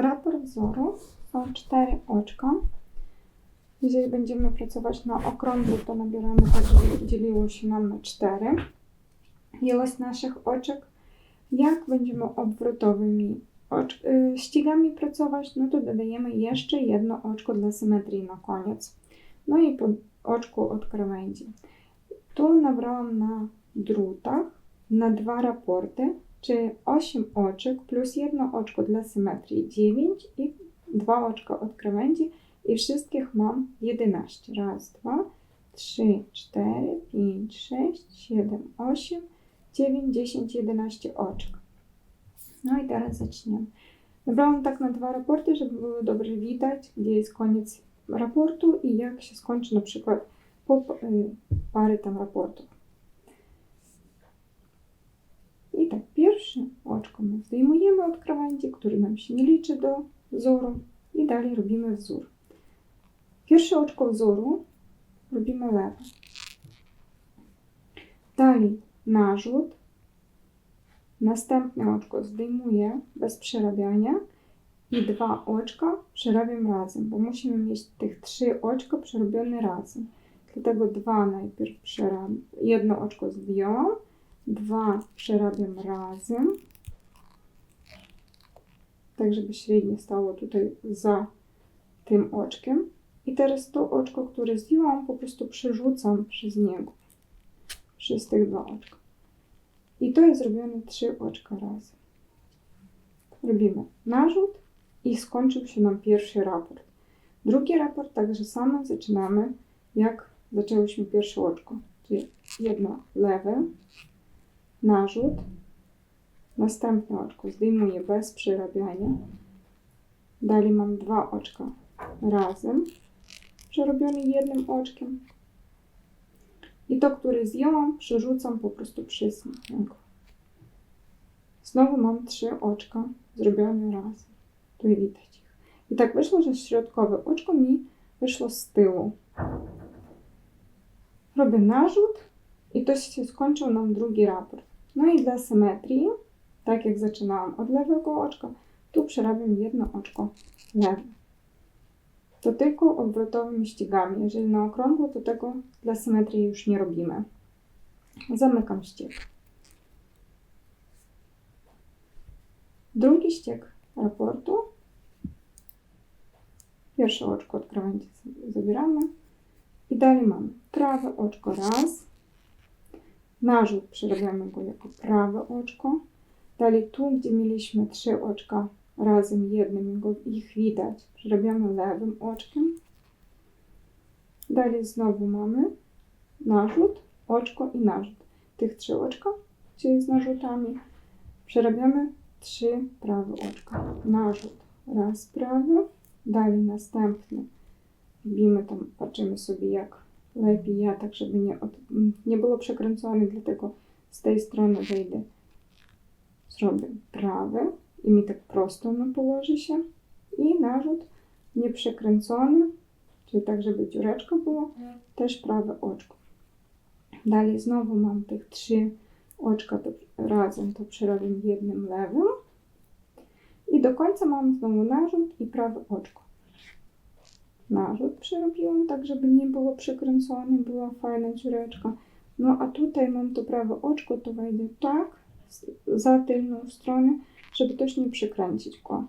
Raport wzoru są cztery oczka. Jeżeli będziemy pracować na okrągło, to nabieramy tak, żeby dzieliło się nam na cztery. Ilość naszych oczek. Jak będziemy obrotowymi ocz- y, ścigami pracować, no to dodajemy jeszcze jedno oczko dla symetrii na koniec. No i po oczku od krawędzi. Tu nabrałam na drutach na dwa raporty, czyli 8 oczek plus jedno oczko dla symetrii 9 i dwa oczka od krawędzi i wszystkich mam 11. Raz, dwa, trzy, cztery, pięć, sześć, siedem, osiem, dziewięć, dziesięć, jedenaście oczek. No i teraz zaczniemy. Nabrałam tak na dwa raporty, żeby było dobrze widać, gdzie jest koniec raportu i jak się skończy na przykład po y, pary tam raportów. I tak, pierwsze oczko my zdejmujemy od krawędzi, który nam się nie liczy do wzoru i dalej robimy wzór. Pierwsze oczko wzoru robimy lewe. Dalej narzut. Następne oczko zdejmuję bez przerabiania i dwa oczka przerabiam razem, bo musimy mieć tych trzy oczka przerobione razem. Dlatego dwa najpierw przerabiam, jedno oczko zdjęłam, dwa przerabiam razem, tak żeby średnie stało tutaj za tym oczkiem. I teraz to oczko, które zdjęłam, po prostu przerzucam przez niego, przez tych dwa oczka. I to jest zrobione trzy oczka razem. Robimy narzut i skończył się nam pierwszy raport. Drugi raport także samo zaczynamy, jak zaczęłyśmy pierwsze oczko. Czyli jedno lewe, narzut, następne oczko zdejmuję bez przerabiania. Dalej mam dwa oczka razem, przerobione jednym oczkiem. I to, które zdjęłam, przerzucam po prostu przez. Znowu mam trzy oczka zrobione razem. Tu widać ich. I tak wyszło, że środkowe oczko mi wyszło z tyłu. Robię narzut i to się skończył nam drugi raport. No i dla symetrii, tak jak zaczynałam od lewego oczka, tu przerabiam jedno oczko lewe. To tylko obrotowymi ścigami. Jeżeli na okrągło, to tego dla symetrii już nie robimy. Zamykam ścieg. Drugi ścieg raportu. Pierwsze oczko od krawędzi zabieramy. I dalej mamy prawe oczko raz. Narzut przerabiamy go jako prawe oczko. Dalej tu, gdzie mieliśmy trzy oczka razem jednym, ich widać, przerabiamy lewym oczkiem. Dalej znowu mamy narzut, oczko i narzut. Tych trzy oczka, czyli z narzutami, przerabiamy trzy prawe oczka. Narzut, raz prawy, dalej następny. Robimy tam, patrzymy sobie jak lepiej ja, tak żeby nie, od, nie było przekręcone, dlatego z tej strony wejdę. Zrobię prawy i mi tak prosto on położy się. I narzut nieprzekręcony, czyli tak, żeby dziureczka była, też prawe oczko. Dalej znowu mam tych trzy oczka to razem, to przerobię jednym lewym. I do końca mam znowu narzut i prawe oczko. Narzut przerobiłam tak, żeby nie było przekręcone, była fajna dziureczka. No a tutaj mam to prawe oczko, to wejdę tak, za tylną stronę, żeby też nie przykręcić go,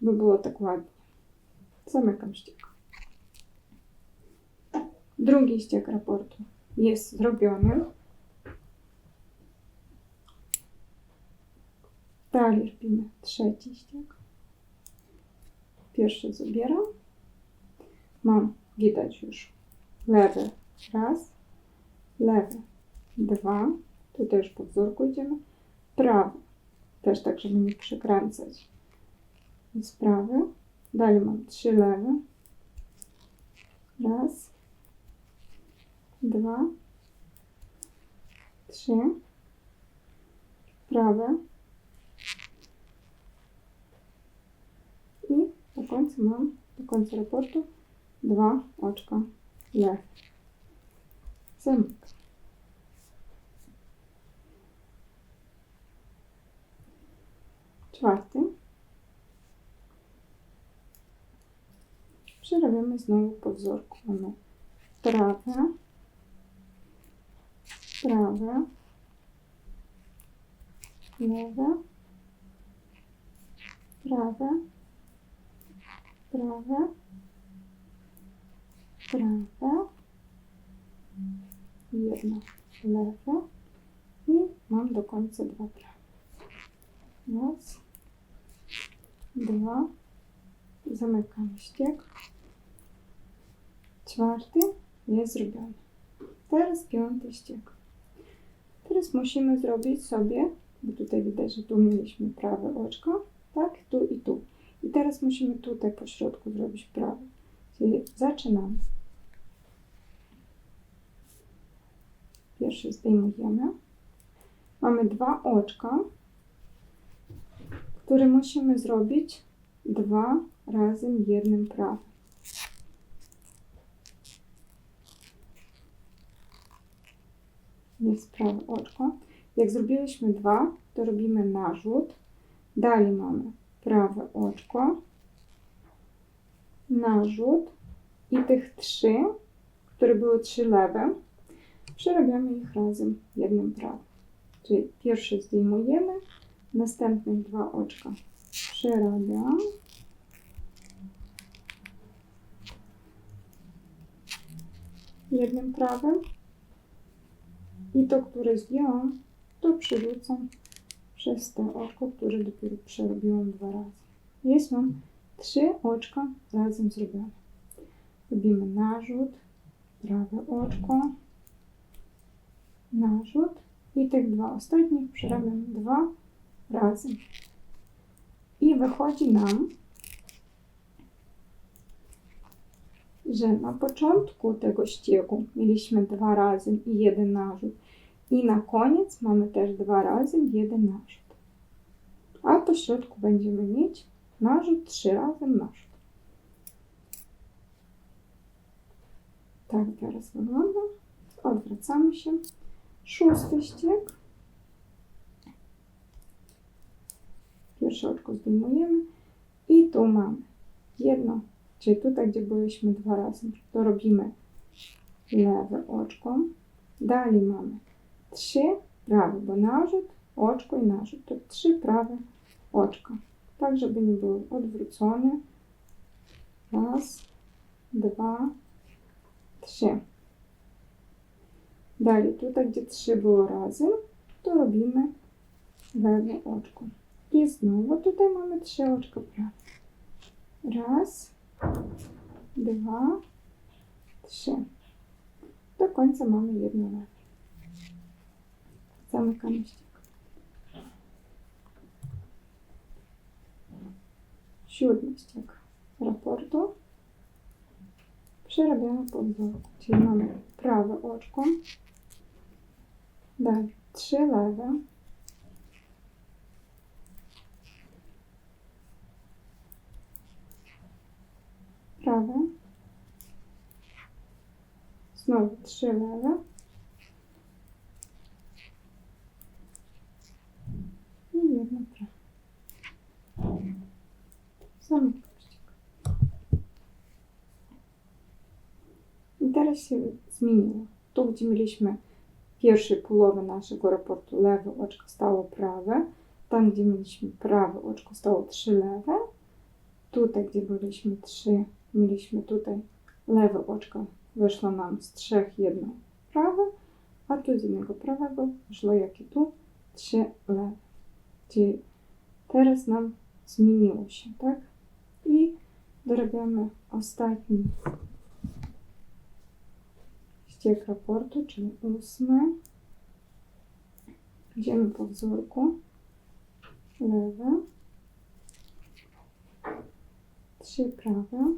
żeby było tak ładnie. Zamykam ściek. Drugi ściek raportu jest zrobiony. Dalej robimy trzeci ściek. Pierwszy zabieram. Mam, widać już, lewy raz, lewy dwa, tu też po wzórku idziemy, prawy też tak, żeby nie przekręcać. Z prawy. Dalej mam trzy lewe. Raz, dwa, trzy. Prawe. I do końca mam, do końca raportu, dwa oczka lewe. Zamykam. Czwarty. Przerabiamy znowu po wzorku. Mamy prawe, prawe, lewe, prawe, prawe, prawe, jedno lewe i mam do końca dwa prawe. Raz, dwa, zamykam ściek. Czwarty jest zrobiony. Teraz piąty ściek. Teraz musimy zrobić sobie, bo tutaj widać, że tu mieliśmy prawe oczko, tak, tu i tu. I teraz musimy tutaj po środku zrobić prawe. Czyli zaczynamy. Pierwszy zdejmujemy. Mamy dwa oczka, które musimy zrobić dwa razem jednym prawem. Jest prawe oczko. Jak zrobiliśmy dwa, to robimy narzut. Dalej mamy prawe oczko, narzut i tych trzy, które były trzy lewe, przerabiamy ich razem jednym prawem. Czyli pierwszy zdejmujemy, następne dwa oczka przerabiam. Jednym prawem. I to, które zdjęłam, to przerzucam przez to oczko, które dopiero przerobiłam dwa razy. Jest mam trzy oczka razem zrobione. Robimy narzut, prawe oczko, narzut i tych dwa ostatnich przerabiam dwa razy. I wychodzi nam, że na początku tego ściegu mieliśmy dwa razy i jeden narzut. I na koniec mamy też dwa razy i jeden narzut. A po środku będziemy mieć narzut trzy razy narzut. Tak teraz wygląda. Odwracamy się. Szósty ścieg. Pierwsze oczko zdejmujemy i tu mamy jedno, czyli tutaj, gdzie byliśmy dwa razy, to robimy lewe oczko. Dalej mamy trzy prawe, bo narzut, oczko i narzut. To trzy prawe oczka. Tak, żeby nie były odwrócone. Raz, dwa, trzy. Dalej, tutaj, gdzie trzy było razem, to robimy lewe oczko. I znowu tutaj mamy trzy oczka prawe. Raz, dwa, trzy. Do końca mamy jedno lewe. Zamykamy ściek. Siódmy ściek raportu. Przerabiamy po wzorku, czyli mamy prawe oczko, dalej trzy lewe, prawe, znowu trzy lewe i jedno prawe. Zamykam ściek. I teraz się zmieniło. Tu, gdzie mieliśmy pierwszej połowy naszego raportu lewe oczko stało prawe, tam, gdzie mieliśmy prawe oczko stało trzy lewe, tutaj, gdzie byliśmy trzy, mieliśmy tutaj lewe oczko, wyszło nam z trzech jedno prawe, a tu z jednego prawego wyszło jak i tu trzy lewe. Czyli teraz nam zmieniło się, tak? I dorabiamy ostatni ściek raportu, czyli ósmy. Idziemy po wzórku. Lewe. Trzy prawe.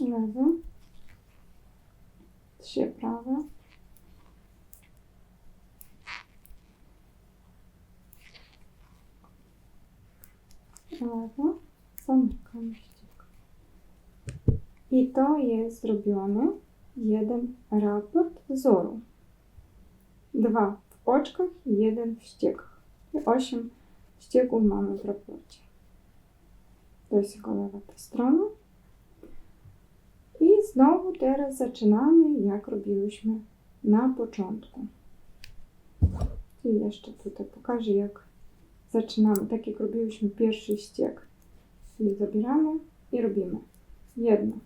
Lewe. Trzy prawe. Lewo. Zamykam ściek. I to jest zrobiony jeden raport wzoru. Dwa oczkach i jeden w ściekach. I 8 ścieków mamy w raporcie. To jest lewa ta strona. I znowu teraz zaczynamy, jak robiłyśmy na początku. I jeszcze tutaj pokażę, jak zaczynamy, tak jak robiłyśmy pierwszy ściek. Czyli zabieramy i robimy jedno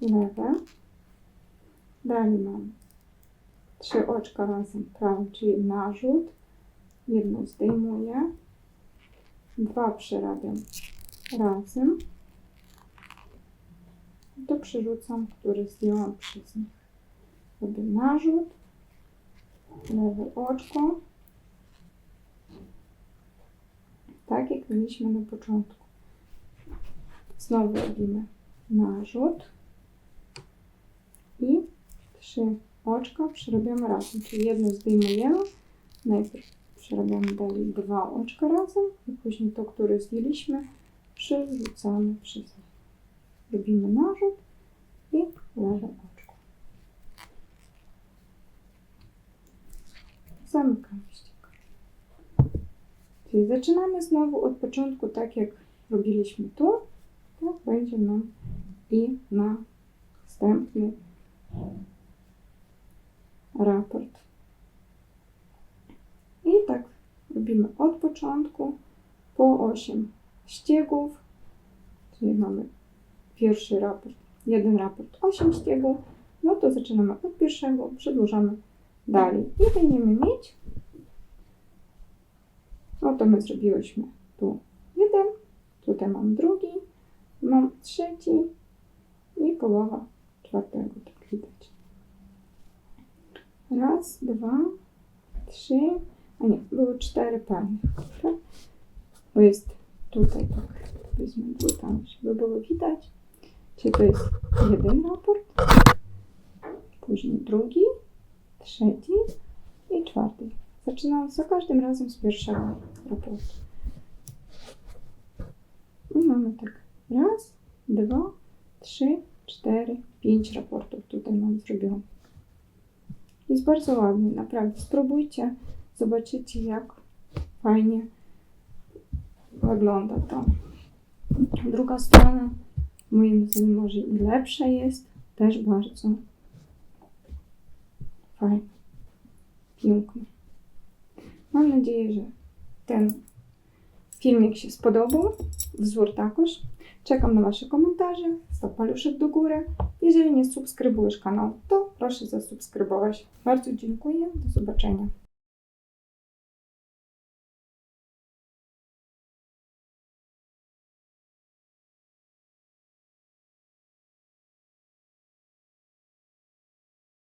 lewe. Dalej mamy trzy oczka razem prawe, czyli narzut. Jedno zdejmuję. Dwa przerabiam razem. To przerzucam, który zdjęłam przez nich. Robię narzut. Lewe oczko. Tak jak mieliśmy na początku. Znowu robimy narzut i trzy oczka przerabiamy razem, czyli jedno zdejmujemy, najpierw przerabiamy dalej dwa oczka razem i później to, które zdjęliśmy, przerzucamy przez nie. Robimy narzut i lewe oczko. Zamykamy ściek. Czyli zaczynamy znowu od początku, tak jak robiliśmy tu, tak będzie nam i na następny raport. I tak robimy od początku po 8 ściegów, czyli mamy pierwszy raport, jeden raport 8 ściegów, no to zaczynamy od pierwszego, przedłużamy dalej. I będziemy mieć, no to my zrobiłyśmy tu jeden, tutaj mam drugi, mam trzeci i połowa czwartego, tak widać. Raz, dwa, trzy, a nie, były cztery pary, tak? Bo jest tutaj, tak, powiedzmy, tu, tam, żeby było widać. Czyli to jest jeden raport, później drugi, trzeci i czwarty. Zaczynam za każdym razem z pierwszego raportu. I mamy tak, raz, dwa, trzy, cztery, pięć raportów tutaj mam zrobione. Jest bardzo ładny, naprawdę. Spróbujcie, zobaczycie jak fajnie wygląda to. Druga strona, moim zdaniem może i lepsza jest, też bardzo fajna, piękna. Mam nadzieję, że ten filmik się spodobał, wzór takoż. Czekam na Wasze komentarze, staw paluszek do góry. Jeżeli nie subskrybujesz kanał, to proszę zasubskrybować. Bardzo dziękuję, do zobaczenia.